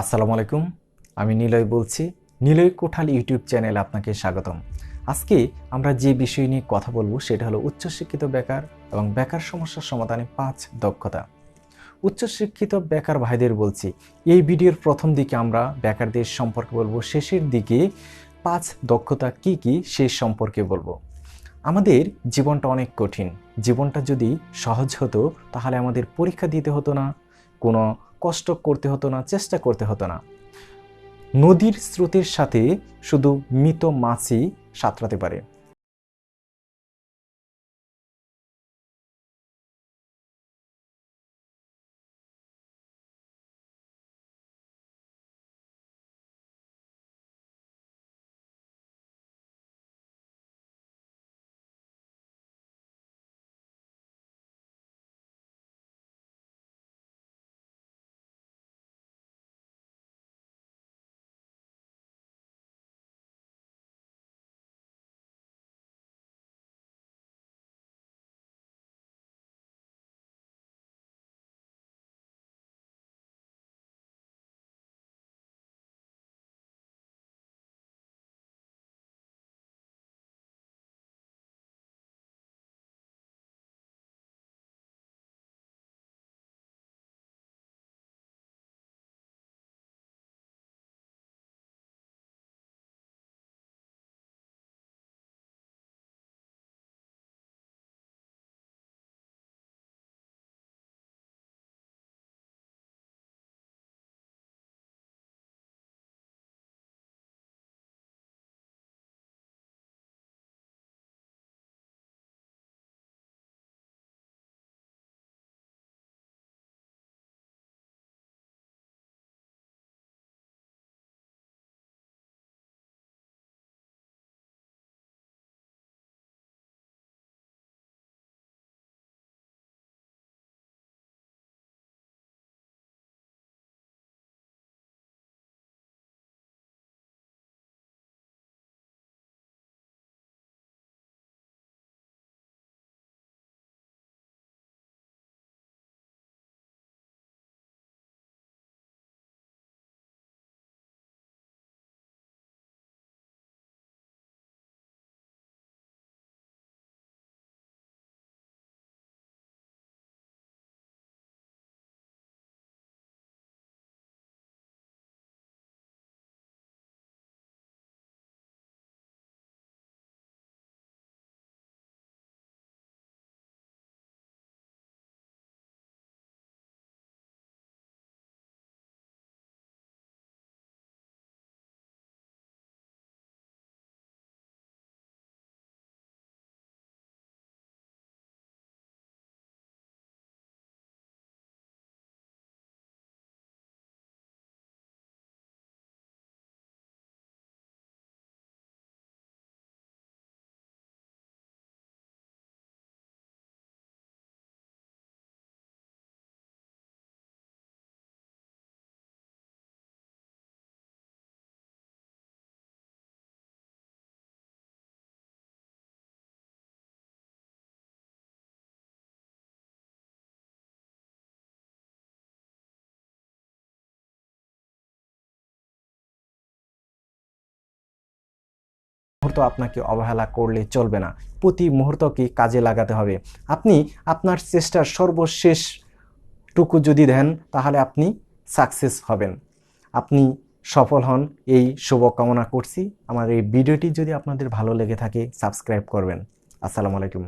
আসসালামু আলাইকুম, আমি নিলয় বলছি। নিলয় কোঠাল ইউটিউব চ্যানেলে আপনাকে স্বাগতম। আজকে আমরা যে বিষয় নিয়ে কথা বলব সেটা হলো উচ্চশিক্ষিত বেকার এবং বেকার সমস্যার সমাধানে পাঁচ দক্ষতা। উচ্চশিক্ষিত বেকার ভাইদের বলছি, এই ভিডিওর প্রথম দিকে আমরা বেকারদের সম্পর্কে বলব, শেষের দিকে পাঁচ দক্ষতা কি কি সেই সম্পর্কে বলব। আমাদের জীবনটা অনেক কঠিন। জীবনটা যদি সহজ হতো, তাহলে আমাদের পরীক্ষা দিতে হতো না। কোনো কষ্ট করতে হতো না, চেষ্টা করতে হতো না। নদীর স্রোতের সাথে শুধু মৃত মাছই সাঁতরাতে পারে। মুহূর্ত আপনাকে অবহেলা করলে চলবে না। প্রতি মুহূর্তকে কাজে লাগাতে হবে। আপনি আপনার চেষ্টার সর্বশেষ টুকু যদি দেন, তাহলে আপনি সাকসেস হবেন। আপনি সফল হন। এই শুভকামনা করছি। আমার এই ভিডিওটি যদি আপনাদের ভালো লেগে থাকে, সাবস্ক্রাইব করবেন। আসসালামু আলাইকুম।